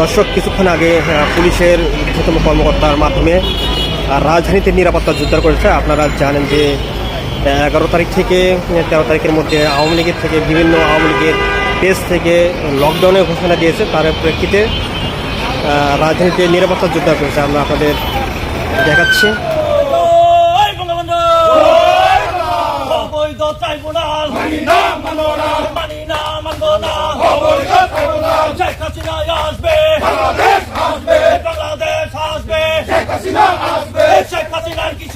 দর্শক কিছুক্ষণ আগে আহ, পুলিশের ঊর্ধ্বতম কর্মকর্তার মাধ্যমে রাজধানীতে নিরাপত্তা জোরদার করেছে। আপনারা জানেন যে এগারো তারিখ থেকে তেরো তারিখের মধ্যে আওয়ামী লীগের থেকে বিভিন্ন আওয়ামী লীগের পেজ থেকে লকডাউনের ঘোষণা দিয়েছে। তার প্রেক্ষিতে রাজধানীতে নিরাপত্তা জোরদার করেছে। আমরা আপনাদের দেখাচ্ছি। ট্রাইব্যুনাল মানি না মানব না মানি না মানব না অবৈধ ট্রাইব্যুনাল শেখ হাসিনা আসবে বাংলাদেশ আসবে বাংলাদেশ আসবে শেখ হাসিনা আসবে শেখ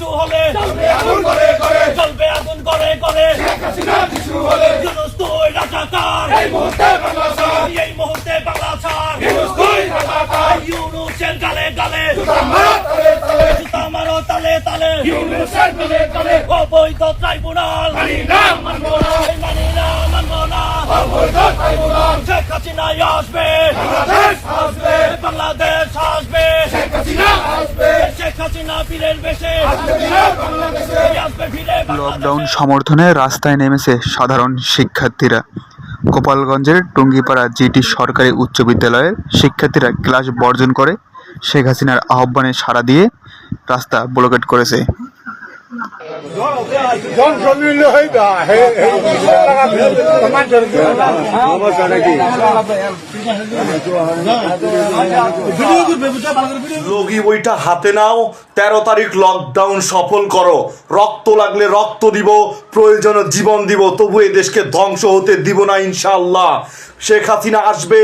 কিছু হলে চলবে আগুন করে করে। চলবে আগুন করে করে। শেখ হাসিনা কিছু হলে ইউনুস তুই রাজাকার এই মুহূর্তে বাংলা ছাড়। এই মুহূর্তে বাংলা ছাড়। ইউনুস তুই রাজাকার ইউনুসের গালে গালে। জুতা মারো তালে তালে। জুতা মারো তালে তালে। ইউনুসের গালে গালে। অবৈধ ট্রাইব্যুনাল। মানি না মানবো না। মানি না মানবো না। অবৈধ ট্রাইব্যুনাল। শেখ হাসিনা আসবে। বাংলাদেশ লকডাউন সমর্থনে রাস্তায় নেমেছে সাধারণ শিক্ষার্থীরা। গোপালগঞ্জের টুঙ্গিপাড়া জিটি সরকারি উচ্চ বিদ্যালয়ের শিক্ষার্থীরা ক্লাস বর্জন করে শেখ হাসিনার আহ্বানে সাড়া দিয়ে রাস্তা ব্লকেট করেছে। হইবা লগি বইটা হাতে নাও তেরো তারিখ লকডাউন সফল করো। রক্ত লাগলে রক্ত দিব প্রয়োজনে জীবন দিব তবু এ দেশকে ধ্বংস হতে দিব না ইনশাল্লাহ শেখ হাসিনা আসবে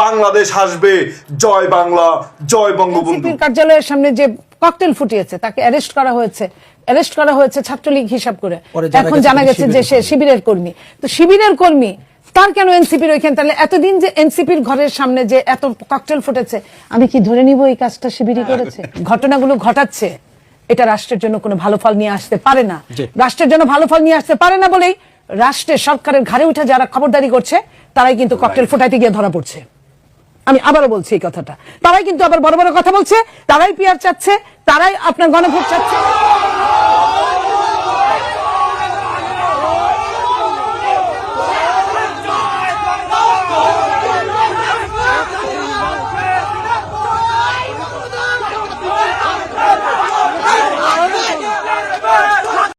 বাংলাদেশ আসবে। জয় বাংলা জয় বঙ্গবন্ধু। কার্যালয়ের সামনে যে ককটেল ফুটিয়েছে তাকে অ্যারেস্ট করা হয়েছে। অ্যারেস্ট করা হয়েছে ছাত্রলীগ হিসাব করে। এখন জানা গেছে যে সে শিবিরের কর্মী। তো শিবিরের কর্মী তার কেন এনসিপির ওইখানে? তাহলে এতদিন যে এনসিপির ঘরের সামনে যে এত ককটেল ফুটেছে আমি কি ধরে নিব এই কাজটা শিবিরই করেছে? ঘটনাগুলো ঘটাচ্ছে। এটা রাষ্ট্রের জন্য কোনো ভালো ফল নিয়ে আসতে পারে না। রাষ্ট্রের জন্য ভালো ফল নিয়ে আসতে পারে না বলেই রাষ্ট্রের সরকারের ঘাড়ে উঠে যারা খবরদারি করছে তারাই কিন্তু ককটেল ফোটাইতে গিয়ে ধরা পড়ছে। আমি আবারও বলছি এই কথাটা। তারাই কিন্তু আবার বড় বড় কথা বলছে তারাই পিয়ার চাচ্ছে তারাই আপনার গণভোট চাচ্ছে।